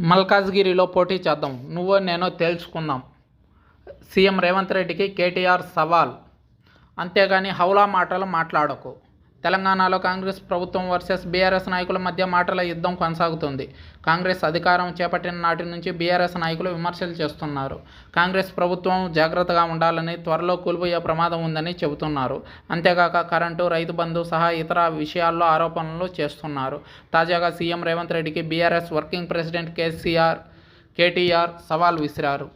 మల్కాజ్గిరిలో పోటీ చేద్దాం. నువ్వో నేనో తేల్చుకుందాం. సీఎం రేవంత్ రెడ్డికి కేటీఆర్ సవాల్. అంతేగాని హౌలా మాటలు మాట్లాడకు. తెలంగాణలో కాంగ్రెస్ ప్రభుత్వం వర్సెస్ బీఆర్ఎస్ నాయకుల మధ్య మాటల యుద్ధం కొనసాగుతుంది. కాంగ్రెస్ అధికారం చేపట్టిన నాటి నుంచి బీఆర్ఎస్ నాయకులు విమర్శలు చేస్తున్నారు. కాంగ్రెస్ ప్రభుత్వం జాగ్రత్తగా ఉండాలని త్వరలో కూలిపోయే ప్రమాదం ఉందని చెబుతున్నారు. అంతేకాక కరెంటు రైతు బంధు సహా ఇతర విషయాల్లో ఆరోపణలు చేస్తున్నారు. తాజాగా సీఎం రేవంత్ రెడ్డికి BRS working president KCR KTR సవాల్ విసిరారు.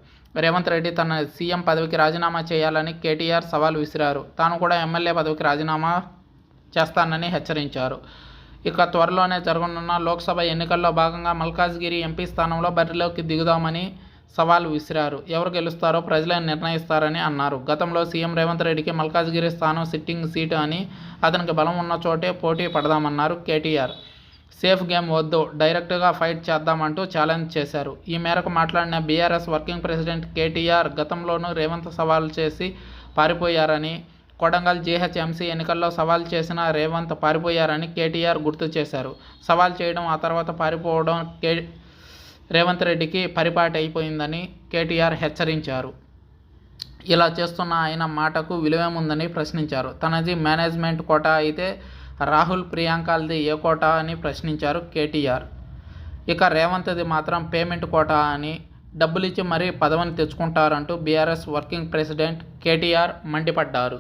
రేవంత్ రెడ్డి తన సీఎం పదవికి రాజీనామా చేయాలని కేటీఆర్ సవాల్ విసిరారు. తాను కూడా ఎమ్మెల్యే పదవికి రాజీనామా చేస్తానని హెచ్చరించారు. ఇక త్వరలోనే జరగనున్న లోక్సభ ఎన్నికల్లో భాగంగా మల్కాజ్గిరి ఎంపీ స్థానంలో బరిలోకి దిగుదామని సవాల్ విసిరారు. ఎవరు గెలుస్తారో ప్రజలే నిర్ణయిస్తారని అన్నారు. గతంలో సీఎం రేవంత్ రెడ్డికి మల్కాజ్గిరి స్థానం సిట్టింగ్ సీటు అని అతనికి బలం ఉన్న చోటే పోటీ పడదామన్నారు కేటీఆర్. సేఫ్ గేమ్ వద్దు డైరెక్ట్గా ఫైట్ చేద్దామంటూ ఛాలెంజ్ చేశారు. ఈ మేరకు మాట్లాడిన బీఆర్ఎస్ వర్కింగ్ ప్రెసిడెంట్ కేటీఆర్ గతంలోనూ రేవంత్ సవాల్ చేసి పారిపోయారని కొడంగల్ జీహెచ్ఎంసీ ఎన్నికల్లో సవాల్ చేసిన రేవంత్ పారిపోయారని కేటీఆర్ గుర్తు చేశారు. సవాల్ చేయడం ఆ తర్వాత పారిపోవడం కే రేవంత్ రెడ్డికి పరిపాటి అయిపోయిందని కేటీఆర్ హెచ్చరించారు. ఇలా చేస్తున్న ఆయన మాటకు విలువేముందని ప్రశ్నించారు. తనది మేనేజ్మెంట్ కోట అయితే రాహుల్ ప్రియాంకల్ది ఏ కోట అని ప్రశ్నించారు కేటీఆర్. ఇక రేవంత్ది మాత్రం పేమెంట్ కోట అని డబ్బులిచ్చి మరీ పదవిని తెచ్చుకుంటారంటూ బీఆర్ఎస్ వర్కింగ్ ప్రెసిడెంట్ కేటీఆర్ మండిపడ్డారు.